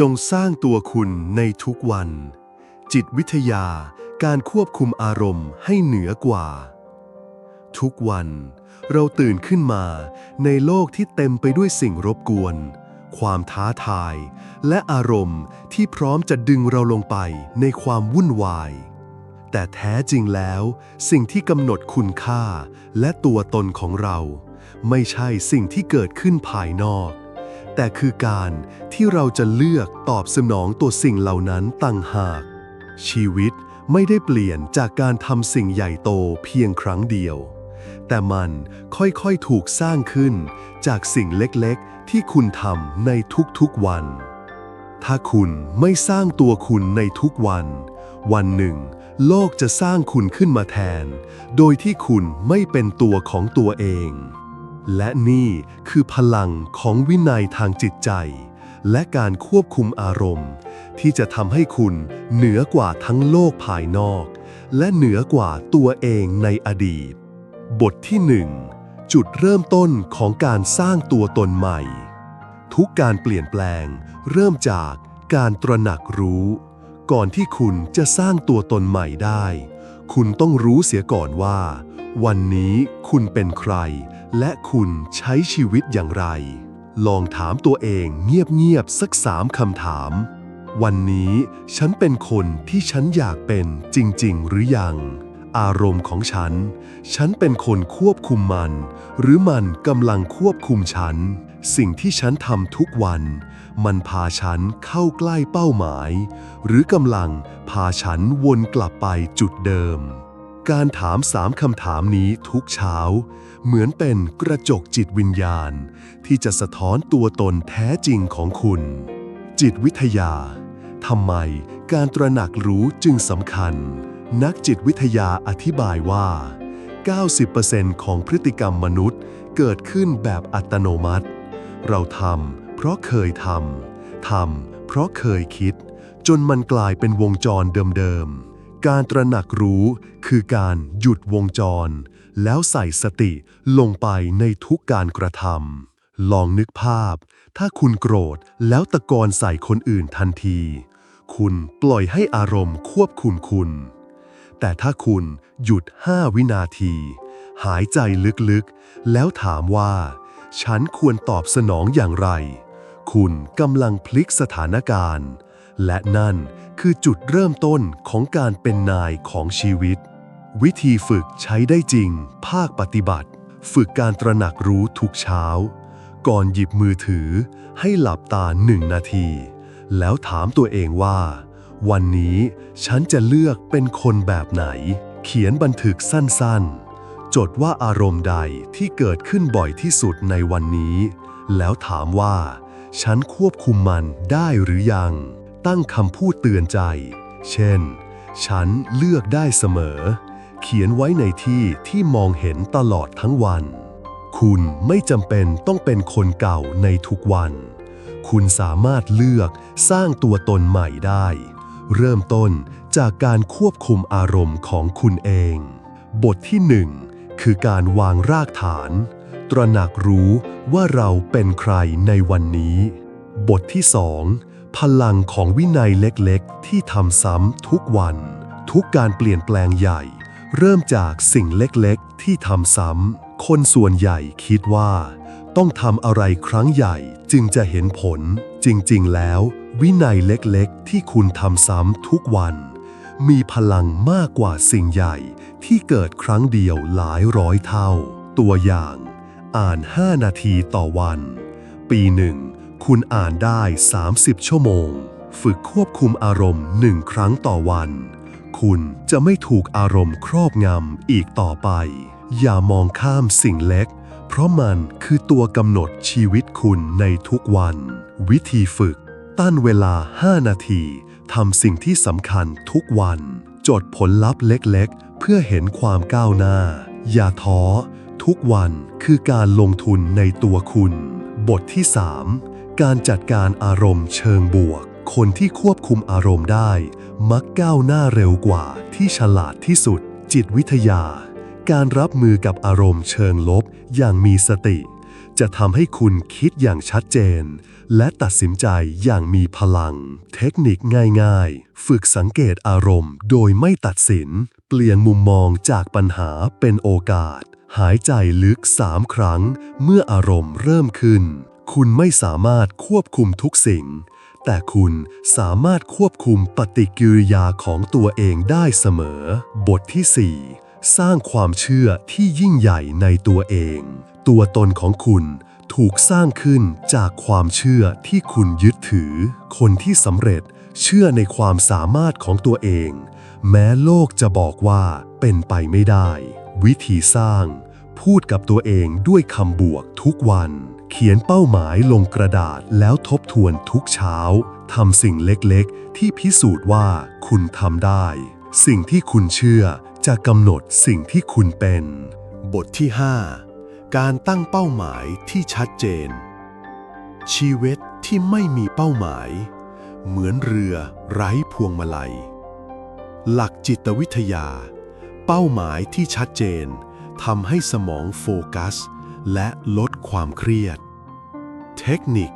จงสร้างตัวคุณในทุกวัน จิตวิทยาการควบคุมอารมณ์ให้เหนือกว่า ทุกวัน เราตื่นขึ้นมาในโลกที่เต็มไปด้วยสิ่งรบกวน ความท้าทาย และอารมณ์ที่พร้อมจะดึงเราลงไปในความวุ่นวาย แต่แท้จริงแล้ว สิ่งที่กำหนดคุณค่าและตัวตนของเรา ไม่ใช่สิ่งที่เกิดขึ้นภายนอก แต่คือการที่เราจะเลือกตอบสนองตัวสิ่งเหล่านั้นต่างหาก ชีวิตไม่ได้เปลี่ยนจากการทำสิ่งใหญ่โตเพียงครั้งเดียว แต่มันค่อยๆถูกสร้างขึ้นจากสิ่งเล็กๆ ที่คุณทำในทุกๆวัน ถ้าคุณไม่สร้างตัวคุณในทุกวัน วันหนึ่ง โลกจะสร้างคุณขึ้นมาแทน โดยที่คุณไม่เป็นตัวของตัวเอง และนี่คือพลังของวินัยทางจิตใจ และการควบคุมอารมณ์ ที่จะทำให้คุณเหนือกว่าทั้งโลกภายนอก และเหนือกว่าตัวเองในอดีต บทที่หนึ่งจุดเริ่มต้นของการสร้างตัวตนใหม่ ทุกการเปลี่ยนแปลง เริ่มจากการตระหนักรู้ ก่อนที่คุณจะสร้างตัวตนใหม่ได้ คุณต้องรู้เสียก่อนว่า วันนี้คุณเป็นใคร และคุณใช้ชีวิตอย่างไร ลองถามตัวเองเงียบๆสักสามคำถาม วันนี้ฉันเป็นคนที่ฉันอยากเป็นจริง ๆ หรือยัง อารมณ์ของฉัน ฉันเป็นคนควบคุมมัน หรือมันกำลังควบคุมฉัน สิ่งที่ฉันทำทุกวัน มันพาฉันเข้าใกล้เป้าหมาย หรือกำลังพาฉันวนกลับไปจุดเดิม การถามสามคำถามนี้ทุกเช้า เหมือนเป็นกระจกจิตวิญญาณ ที่จะสะท้อนตัวตนแท้จริงของคุณ จิตวิทยาทำไมการตระหนักรู้จึงสำคัญ นักจิตวิทยาอธิบายว่า 90%ของพฤติกรรมมนุษย์เกิดขึ้นแบบอัตโนมัติ เราทำเพราะเคยทำทำเพราะเคยคิด จนมันกลายเป็นวงจรเดิมๆ การตระหนักรู้คือการหยุดวงจร แล้วใส่สติลงไปในทุกการกระทำลองนึกภาพ ถ้าคุณโกรธแล้วตะกอนใส่คนอื่นทันที คุณปล่อยให้อารมณ์ควบคุมคุณ แต่ถ้าคุณหยุด 5 วินาที หายใจลึกๆ แล้วถามว่า ฉันควรตอบสนองอย่างไร คุณกำลังพลิกสถานการณ์ และนั่นคือจุดเริ่มต้นของการเป็นนายของชีวิต วิธีฝึกใช้ได้จริง ภาคปฏิบัติ ฝึกการตระหนักรู้ทุกเช้า ก่อนหยิบมือถือ ให้หลับตาหนึ่งนาที แล้วถามตัวเองว่า วันนี้ฉันจะเลือกเป็นคนแบบไหน เขียนบันทึกสั้นๆ จดว่าอารมณ์ใดที่เกิดขึ้นบ่อยที่สุดในวันนี้ แล้วถามว่า ฉันควบคุมมันได้หรือยัง ตั้งคำพูดเตือนใจ เช่น ฉันเลือกได้เสมอ เขียนไว้ในที่ที่มองเห็นตลอดทั้งวัน คุณไม่จำเป็นต้องเป็นคนเก่าในทุกวัน คุณสามารถเลือกสร้างตัวตนใหม่ได้ เริ่มต้นจากการควบคุมอารมณ์ของคุณเอง บทที่หนึ่งคือการวางรากฐาน ตระหนักรู้ว่าเราเป็นใครในวันนี้ บทที่สอง พลังของวินัยเล็กๆ ที่ทำซ้ำทุกวัน ทุกการเปลี่ยนแปลงใหญ่ เริ่มจากสิ่งเล็กๆ ที่ทำซ้ำคนส่วนใหญ่คิดว่า ต้องทำอะไรครั้งใหญ่จึงจะเห็นผล จริงๆ แล้ว วินัยเล็กๆ ที่คุณทำซ้ำทุกวัน มีพลังมากกว่าสิ่งใหญ่ที่เกิดครั้งเดียวหลายร้อยเท่า ตัวอย่าง อ่าน 5 นาทีต่อวัน ปีหนึ่ง คุณอ่านได้ 30 ชั่วโมง ฝึกควบคุมอารมณ์หนึ่งครั้งต่อวัน คุณจะไม่ถูกอารมณ์ครอบงำอีกต่อไป อย่ามองข้ามสิ่งเล็ก เพราะมันคือตัวกำหนดชีวิตคุณในทุกวัน วิธีฝึก ตั้นเวลา 5 นาทีทำสิ่งที่สำคัญทุกวัน จดผลลัพธ์เล็กๆ เพื่อเห็นความก้าวหน้า อย่าท้อ ทุกวันคือการลงทุนในตัวคุณ บทที่ 3 การจัดการอารมณ์เชิงบวก คนที่ควบคุมอารมณ์ได้ มักก้าวหน้าเร็วกว่าที่ฉลาดที่สุด จิตวิทยา การรับมือกับอารมณ์เชิงลบอย่างมีสติ จะทำให้คุณคิดอย่างชัดเจน และตัดสินใจอย่างมีพลัง เทคนิคง่ายๆ ฝึกสังเกตอารมณ์โดยไม่ตัดสิน เปลี่ยนมุมมองจากปัญหาเป็นโอกาสหายใจลึกสามครั้ง เมื่ออารมณ์เริ่มขึ้น คุณไม่สามารถควบคุมทุกสิ่ง แต่คุณสามารถควบคุมปฏิกิริยาของตัวเองได้เสมอ บทที่ 4 สร้างความเชื่อที่ยิ่งใหญ่ในตัวเอง ตัวตนของคุณถูกสร้างขึ้นจากความเชื่อที่คุณยึดถือ คนที่สำเร็จเชื่อในความสามารถของตัวเอง แม้โลกจะบอกว่าเป็นไปไม่ได้ วิธีสร้าง พูดกับตัวเองด้วยคำบวกทุกวัน เขียนเป้าหมายลงกระดาษแล้วทบทวนทุกเช้าทำสิ่งเล็กๆ ที่พิสูจน์ว่าคุณทำได้ สิ่งที่คุณเชื่อจะกำหนดสิ่งที่คุณเป็น บทที่ 5 การตั้งเป้าหมายที่ชัดเจน ชีวิตที่ไม่มีเป้าหมาย เหมือนเรือไร้พวงมาลัย หลักจิตวิทยา เป้าหมายที่ชัดเจนทำให้สมองโฟกัส และลดความเครียด เทคนิค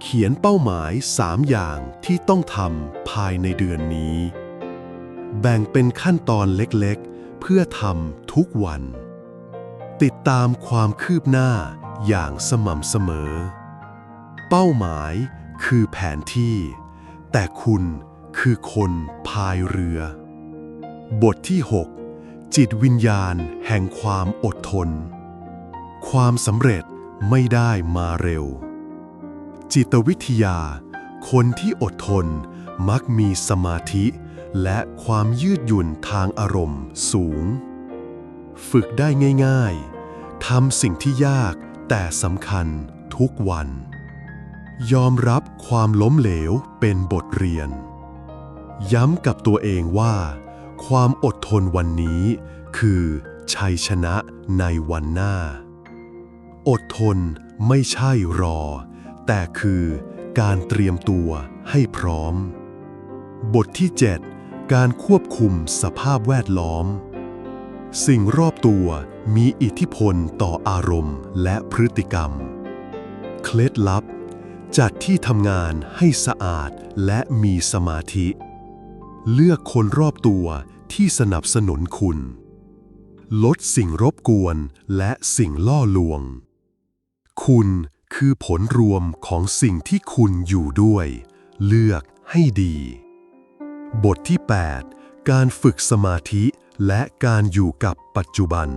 เขียนเป้าหมาย 3 อย่างที่ต้องทำภายในเดือนนี้ แบ่งเป็นขั้นตอนเล็กๆ เพื่อทำทุกวัน ติดตามความคืบหน้าอย่างสม่ำเสมอ เป้าหมายคือแผนที่ แต่คุณคือคนพายเรือ บทที่ 6 จิตวิญญาณแห่งความอดทน ความสำเร็จไม่ได้มาเร็ว จิตวิทยา คนที่อดทนมักมีสมาธิ และความยืดหยุ่นทางอารมณ์สูง ฝึกได้ง่ายๆทำสิ่งที่ยากแต่สำคัญทุกวัน ยอมรับความล้มเหลวเป็นบทเรียน ย้ำกับตัวเองว่า ความอดทนวันนี้คือชัยชนะในวันหน้า อดทนไม่ใช่รอ แต่คือการเตรียมตัวให้พร้อม บทที่ 7 การควบคุมสภาพแวดล้อม สิ่งรอบตัวมีอิทธิพลต่ออารมณ์และพฤติกรรม เคล็ดลับ จัดที่ทำงานให้สะอาดและมีสมาธิ เลือกคนรอบตัวที่สนับสนุนคุณ ลดสิ่งรบกวนและสิ่งล่อลวง คุณคือผลรวมของสิ่งที่คุณอยู่ด้วย เลือกให้ดี บทที่ 8 การฝึกสมาธิและการอยู่กับปัจจุบัน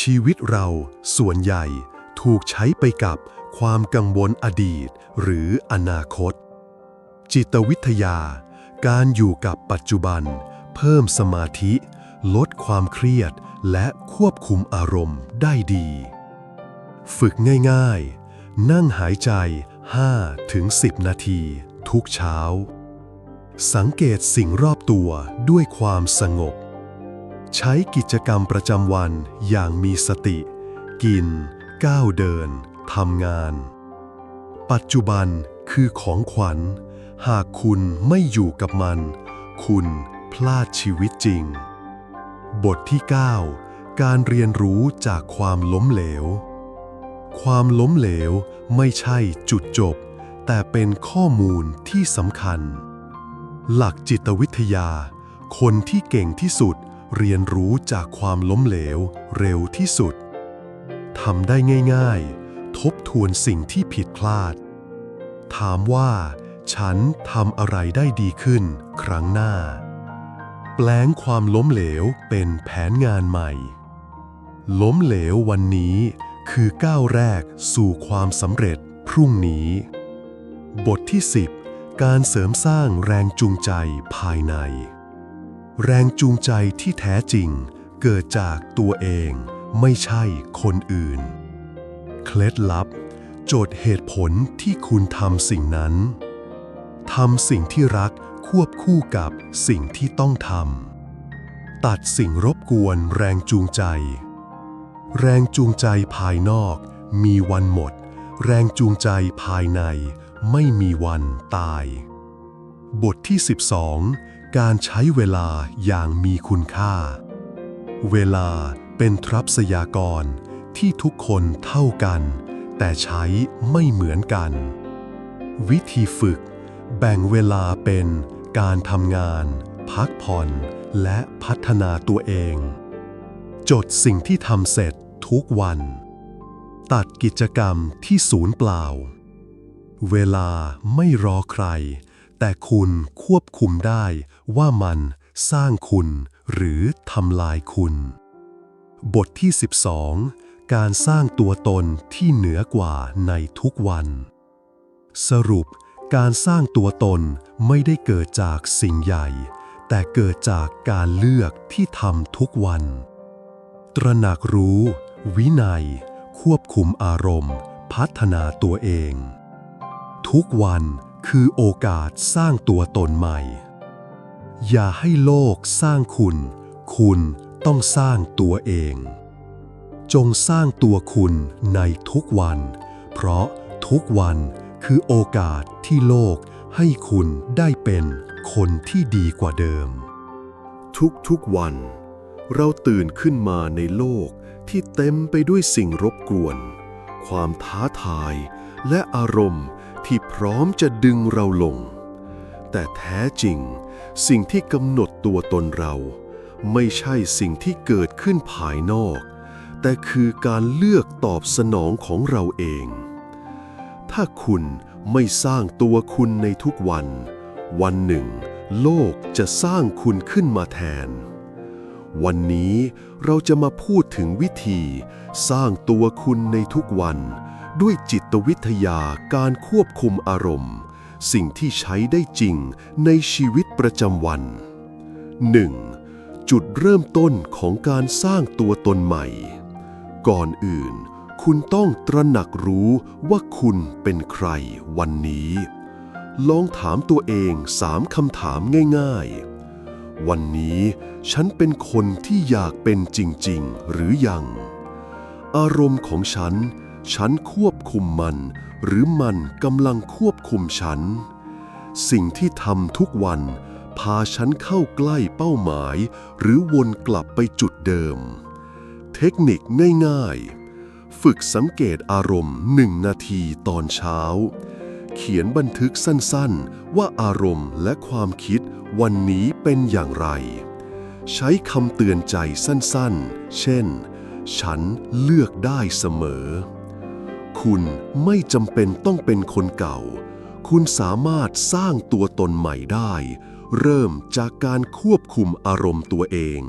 ชีวิตเราส่วนใหญ่ถูกใช้ไปกับความกังวลอดีตหรืออนาคต จิตวิทยา การอยู่กับปัจจุบัน เพิ่มสมาธิ ลดความเครียดและควบคุมอารมณ์ได้ดี ฝึกง่ายๆ นั่งหายใจ5-10 นาที ทุกเช้า สังเกตสิ่งรอบตัวด้วยความสงบ ใช้กิจกรรมประจำวันอย่างมีสติ กิน ก้าวเดิน ทำงาน ปัจจุบันคือของขวัญ หากคุณไม่อยู่กับมัน คุณพลาดชีวิตจริง บทที่ 9 การเรียนรู้จากความล้มเหลว ความล้มเหลวไม่ใช่จุดจบ แต่เป็นข้อมูลที่สำคัญ หลักจิตวิทยา คนที่เก่งที่สุดเรียนรู้จากความล้มเหลวเร็วที่สุดทำได้ง่าย ๆ ทบทวนสิ่งที่ผิดพลาด ถามว่า ฉันทำอะไรได้ดีขึ้นครั้งหน้า แปลงความล้มเหลวเป็นแผนงานใหม่ ล้มเหลววันนี้ คือก้าวแรกสู่ความสำเร็จพรุ่งนี้ บทที่ 10 การเสริมสร้างแรงจูงใจภายใน แรงจูงใจที่แท้จริง เกิดจากตัวเองไม่ใช่คนอื่น เคล็ดลับ โจทย์เหตุผลที่คุณทำสิ่งนั้นทำสิ่งที่รักควบคู่กับสิ่งที่ต้องทำตัดสิ่งรบกวนแรงจูงใจ แรงจูงใจภายนอก มีวันหมด แรงจูงใจภายใน ไม่มีวันตาย บทที่ 12 การใช้เวลาอย่างมีคุณค่า เวลาเป็นทรัพยากรที่ทุกคนเท่ากัน แต่ใช้ไม่เหมือนกัน วิธีฝึก แบ่งเวลาเป็นการทำงาน พักผ่อน และพัฒนาตัวเอง จดสิ่งที่ทำเสร็จ ทุกวัน ตัดกิจกรรมที่ศูนย์เปล่า เวลาไม่รอใคร แต่คุณควบคุมได้ว่ามันสร้างคุณหรือทำลายคุณ บทที่ 12 การสร้างตัวตนที่เหนือกว่าในทุกวัน สรุปการสร้างตัวตนไม่ได้เกิดจากสิ่งใหญ่ แต่เกิดจากการเลือกที่ทำทุกวัน ตระหนักรู้ วินัย ควบคุมอารมณ์ พัฒนาตัวเอง ทุกวันคือโอกาสสร้างตัวตนใหม่ อย่าให้โลกสร้างคุณ คุณต้องสร้างตัวเอง จงสร้างตัวคุณในทุกวัน เพราะทุกวันคือโอกาสที่โลกให้คุณได้เป็นคนที่ดีกว่าเดิม ทุกๆวัน เราตื่นขึ้นมาในโลก ที่เต็มไปด้วยสิ่งรบกวน ความท้าทาย และอารมณ์ที่พร้อมจะดึงเราลง แต่แท้จริง สิ่งที่กำหนดตัวตนเรา ไม่ใช่สิ่งที่เกิดขึ้นภายนอก แต่คือการเลือกตอบสนองของเราเอง ถ้าคุณไม่สร้างตัวคุณในทุกวัน วันหนึ่ง โลกจะสร้างคุณขึ้นมาแทน วันนี้เราจะมาพูดถึงวิธี สร้างตัวคุณในทุกวัน ด้วยจิตวิทยาการควบคุมอารมณ์ สิ่งที่ใช้ได้จริงในชีวิตประจำวัน 1. จุดเริ่มต้นของการสร้างตัวตนใหม่ ก่อนอื่น คุณต้องตระหนักรู้ว่าคุณเป็นใครวันนี้ ลองถามตัวเองสามคำถามง่าย ๆ วันนี้ฉันเป็นคนที่อยากเป็นจริง ๆ หรือยัง อารมณ์ของฉัน ฉันควบคุมมัน หรือมันกำลังควบคุมฉัน สิ่งที่ทำทุกวัน พาฉันเข้าใกล้เป้าหมาย หรือวนกลับไปจุดเดิม เทคนิคง่าย ๆ ฝึกสังเกตอารมณ์หนึ่งนาทีตอนเช้า เขียนบันทึกสั้นๆ ว่าอารมณ์และความคิดวันนี้เป็นอย่างไร ใช้คำเตือนใจสั้นๆ เช่น ฉันเลือกได้เสมอ คุณไม่จำเป็นต้องเป็นคนเก่า คุณสามารถสร้างตัวตนใหม่ได้ เริ่มจากการควบคุมอารมณ์ตัวเอง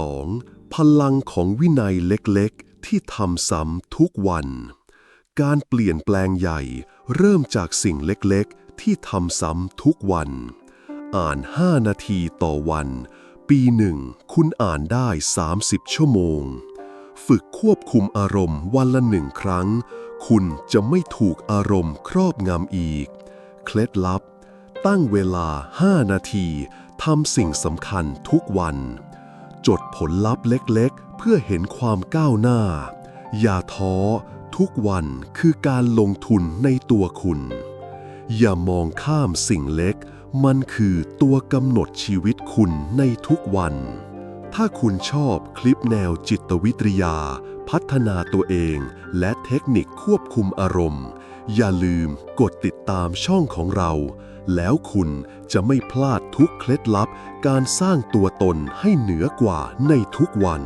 2. พลังของวินัยเล็กๆ ที่ทำซ้ำทุกวัน การเปลี่ยนแปลงใหญ่ เริ่มจากสิ่งเล็กๆ ที่ทำซ้ำทุกวัน อ่าน 5 นาทีต่อวัน ปีหนึ่งคุณอ่านได้ 30 ชั่วโมง ฝึกควบคุมอารมณ์วันละหนึ่งครั้ง คุณจะไม่ถูกอารมณ์ครอบงำอีก เคล็ดลับ ตั้งเวลา 5 นาทีทำสิ่งสำคัญทุกวัน จดผลลัพธ์เล็กๆ เพื่อเห็นความก้าวหน้า อย่าท้อ ทุกวันคือการลงทุนในตัวคุณ อย่ามองข้ามสิ่งเล็ก มันคือตัวกำหนดชีวิตคุณในทุกวัน ถ้าคุณชอบคลิปแนวจิตวิทยา พัฒนาตัวเอง และเทคนิคควบคุมอารมณ์ อย่าลืมกดติดตามช่องของเรา แล้วคุณจะไม่พลาดทุกเคล็ดลับการสร้างตัวตนให้เหนือกว่าในทุกวัน